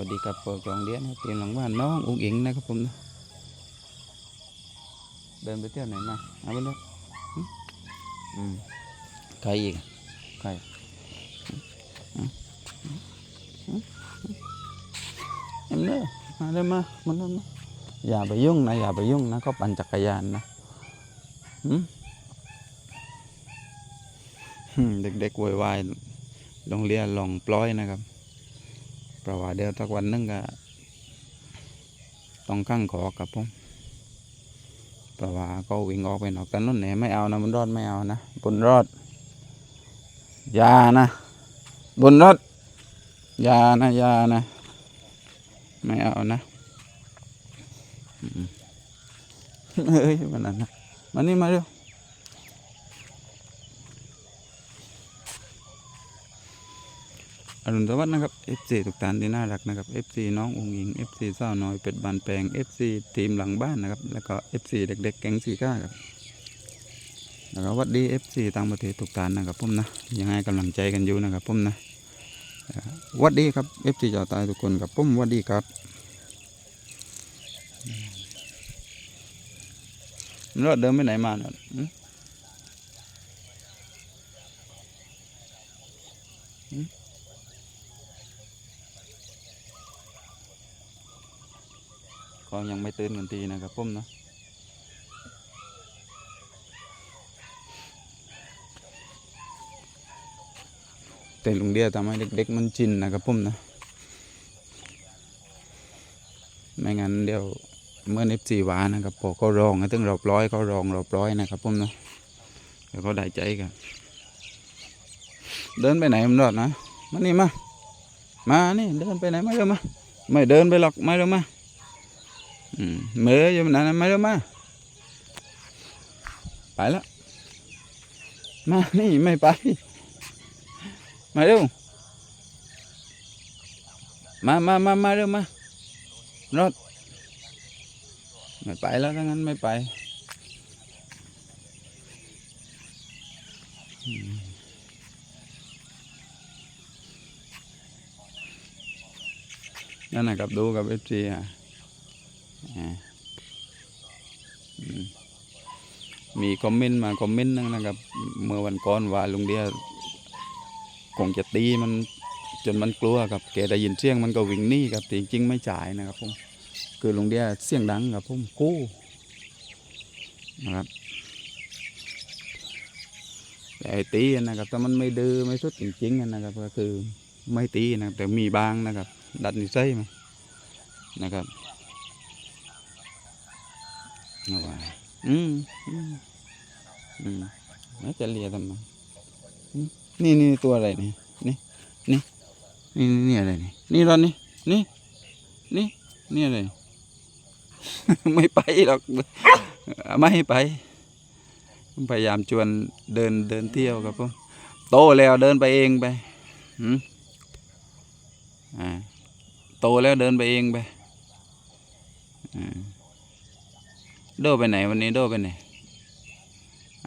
วัสดีครับปอจองเดียนครับเตรียมหลังบ้านน้องอุ้งอิงนะครับผมนะเดินไปเที่ยวไหนมาเอาไปเลยหึอืมใครอีกใครหึหึหึเอ็มเนอมาเลยมามันนั่นมาอย่าไปยุ่งนะ อย่าไปยุ่งนะเขาปั่นจักรยานนะหึหึเด็กๆโวยวายโรงเรียนลองปล่อยนะครับเพ ราะว่าเดี๋ยวสักวันนึงก็ต้องข้งขอกับผมเพราะว่าก็วิ่งออกไปนอกถนนเนี่ยไม่เอานะบุญรอดไม่เอานะบุญรอดอย่านะบุญรอดอย่านะอย่านะไม่เอานะเฮ้ยมันนั่นนะมานี่มาเร็ว อรุณสวัสดิ์นะครับ FC ทุกท่านที่น่ารักนะครับ FC น้ององหญิง FC สาวน้อยเป็ดบานแปลง FC ทีมหลังบ้านนะครับ แล้วก็ FC เด็กๆ แก๊งสีก้าครับแล้วก็วัดดี FC ต่างประเทศทุกท่านนะครับผมนะยังไงกำลังใจกันอยู่นะครับผมนะวัดดีครับ FC จ้าตายทุกคนครับผมวัดดีครับรถเดินไปไหนมาเนี่ยหึ ก็ยังไม่ตื่นกันทีนะครับผมนะแต่ลุงเดียทำให้เด็กๆมันชินนะครับผมนะไม่งั้นเดี๋ยวเมื่อเนฟซีวานะครับพอเขาร้องนะถึงเราปล่อยเขาร้องเราปล่อยนะครับผมนะเดี๋ยวเขาได้ใจกันเดินไปไหนมันรอดนะมานี่มา มานี่เดินไปไหนไม่เร็วมา ไม่เดินไปหรอกไม่เร็วมา อืมมืออยู่นั่นมาเร็วมาไปแล้วมานี่ไม่ไป มาเร็วมามามามาเร็วมารถไม่ไปแล้วถ้างั้นไม่ไปนั่นนะครับดูกับเอฟซีอะ มีคอมเมนต์มาคอมเมนต์นึงนะครับ เมื่อวันก่อนว่าลุงเดียคงจะตีมันจนมันกลัวครับแกได้ยินเสียงมันก็วิ่งหนีครับจริงๆไม่จ่ายนะครับผมคือลุงเดียเสียงดังครับผมกู้นะครับแต่ตีนะครับแต่มันไม่ดื้อไม่สุดจริงๆนะครับ ก็คือไม่ตีนะแต่มีบางนะครับ ดัดนิสัยมานะครับ เอาไว้อืมอืมอืมแล้วจะเลียทำไมนี่นี่ตัวอะไรนี่นี่นี่นี่นี่อะไรนี่นี่รอนนี่นี่นี่นี่อะไร ไม่ไปหรอกไม่ให้ไปพยายามชวนเดินเดินเที่ยวครับผมโตแล้วเดินไปเองไปหืมอ่าโตแล้วเดินไปเองไปอ่า โดไปไหนวันนี้โดไปไหน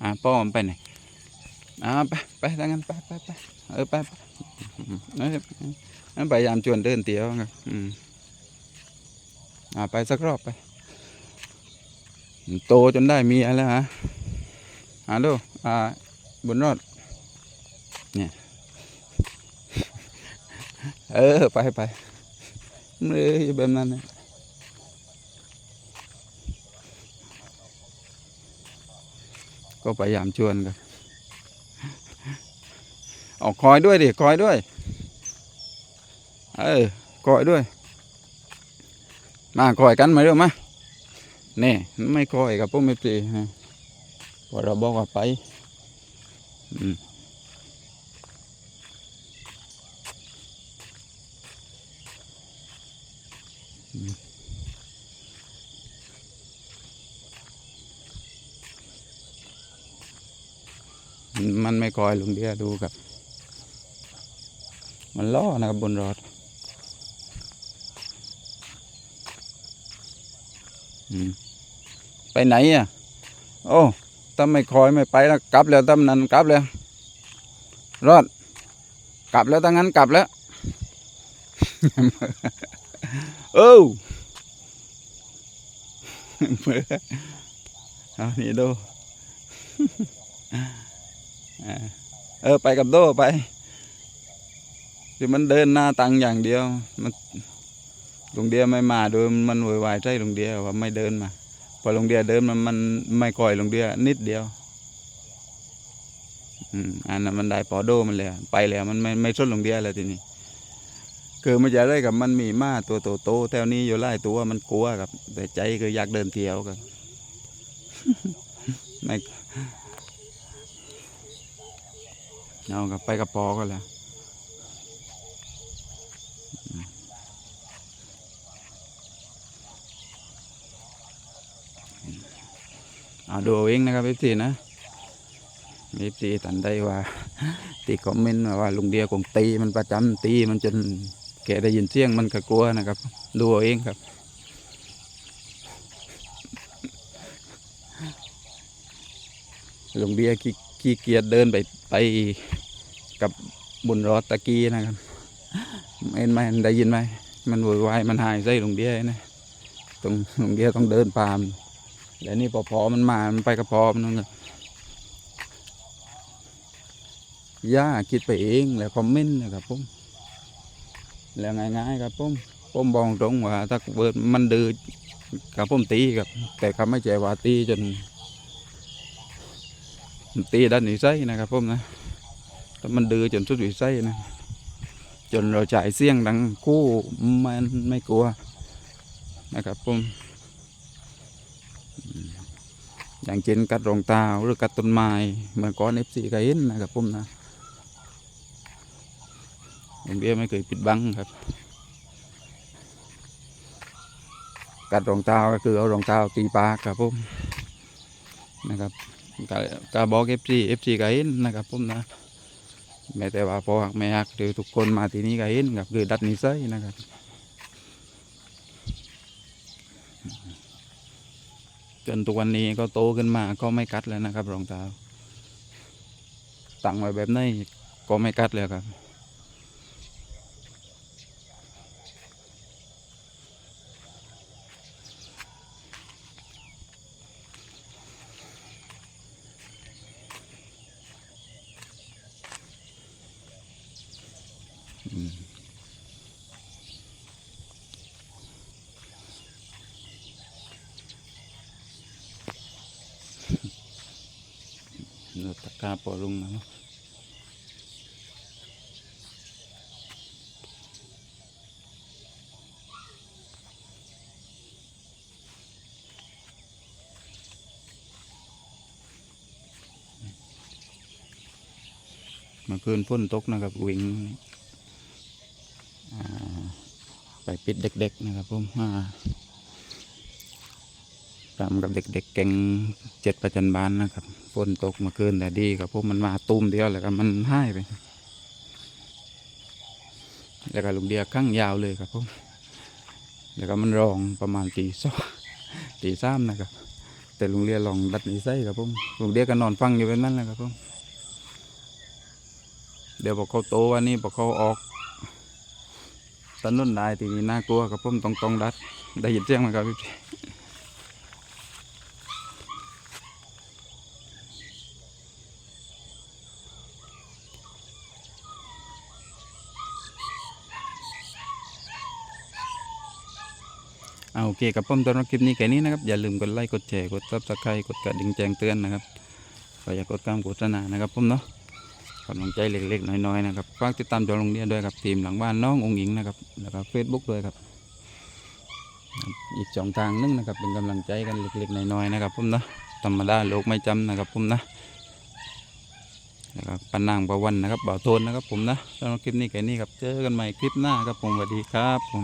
อ่าป้อมไปไหนอ่าไปไปทางนั้นไปไปไปเออไปไปอืมเออนั่นพยายามชวนเดินเตี๋ยวครับอืมอ่าไปสักรอบไป โตจนได้มียแล้วฮะอ่าดูอ่าบุญรอดเนี่ยเออไปไปเอออยแบบนั้นนะ ก็พยายามชวนกันออกคอยด้วยดิคอยด้วย เออคอยด้วย มาคอยกันมาเร็วมานี่ไม่คอยกับพวกไม่ตีฮะพอเราบอกว่าไปอืมอืม มันไม่คอยลุงเดียดูครับ มันล่อนะครับบนรถอืมไปไหนอะ โอ้ถ้าไม่คอยไม่ไปแล้วกลับแล้วตั้มนั้นกลับแล้วรอด กลับแล้วตั้งนั้นกลับแล้วเอ้เมื่อเอานี่ดอ่า เออไปกับโดไปที่มันเดินหน้าตังอย่างเดียว มันลุงเดียไม่มาโดยมันโวยวายใจลุงเดียว่าไม่เดินมา พอลุงเดียเดินมันมันไม่ก่อยลุงเดียนิดเดียวอืมอันนั้นมันได้ปอโดมันเลยไปแล้วมันไม่ไม่ชนลุงเดียแล้วทีนี้คือมันจะได้กับมันมีมาตัวโตๆแถวนี้อยู่ไล่ตัวมันกลัวครับ แต่ใจคืออยากเดินเที่ยวครับไม่ เอากับไปกับปอก็แล้วเอาดูเองนะครับเอฟซีนะเอฟซีตันได้ว่า ตีคอมเมนต์มาว่าลุงเดียคงตีมันประจำตีมันจนแกได้ยินเสียงมันก็กลัวนะครับ ดูเองครับลุงเดียขี้ขี้เกียจเดินไปไป กับบุญรอดตะกี้นะครับเห็นไหมได้ยินไหมมันโวยวายมันหายใจลงเดียนะตรงลงเดียต้องเดินปามแล้วนี่พอพอมันมามันไปกับพอมันนั่นน่ะย่าคิดไปเองแล้วคอมเมนต์นะครับผมแล้วง่ายๆครับผมผมบอกตรงว่าถ้าเบิดมันดื้อกับผมตีครับ แต่เขาไม่ใจว่าตีจนตีด้านนิสัยนะครับผมนะ มันดื้อจนสุดวิสัยนะ จนเราจ่ายเสี่ยงดังคู่มันไม่กลัวนะครับผมอย่างเช่นกัดรองเท้าหรือกัดต้นไม้เหมือนก้อนเอฟซีก็เห็นนะครับผมนะผมเบี้ยไม่เคยปิดบังครับ กัดรองเท้าก็คือเอารองเท้าตีปากครับผมนะครับก็ก็บอกเอฟซีเอฟซีก็เห็นนะครับผมนะ แม้แต่ว่าพอหักไม่หักหรือทุกคนมาที่นี่ก็เห็นครับคือดัดนิสัยนะครับจนทุกวันนี้ก็โตขึ้นมาก็ไม่กัดแล้วนะครับรองเท้าตั้งไว้แบบนี้ก็ไม่กัดเลยครับ ตะกร้าปอลุงนะเนาะเมื่อคืนฝนตกนะครับวิ่งไปปิดเด็กๆนะครับผม อ่าทำกับเด็กๆแก่งเจ็ดประจันบานนะครับฝนตกมื่อคืนแต่ดีครับพวกมันมาตุ้มเดียวแล้วก็มันหายไป แล้วก็ลุงเดียข้างยาวเลยครับผมแล้วก็มันรองประมาณตีสองตีสามนะครับ แต่ลุงเดียลองดัดนิสัยครับผมลุงเดียก็นอนฟังอยู่แบบนั้นแหละครับผมเดี๋ยวบอกเขาโตวันนี้บอกเขาออกถนนได้ทีนี้น่ากลัวครับผมต้องต้องดัดได้ยินเสียงไหมครับพี่ เอาโอเคกับผมตอนรับคลิปนี้แค่นี้นะครับ อย่าลืมกดไลค์กดแชร์กดซับสไครต์กดกระดิ่งแจ้งเตือนนะครับก็อย่ากดการโฆษณานะครับผมเนาะกำลังใจเล็กๆน้อยๆนะครับฝากติดตามจอลงเรียนด้วยครับทีมหลังบ้านน้ององค์หญิงนะครับแล้วก็เฟซบุ๊กด้วยครับ อีกช่องทางนึงนะครับ เป็นกำลังใจกันเล็กๆน้อยๆนะครับผมเนาะธรรมดาโลกไม่จำนะครับผมนะแล้วก็ปันนางประวันนะครับบ่าวโทนนะครับผมนะสำหรับคลิปนี้แค่นี้ครับเจอกันใหม่คลิปหน้าครับผมสวัสดีครับผม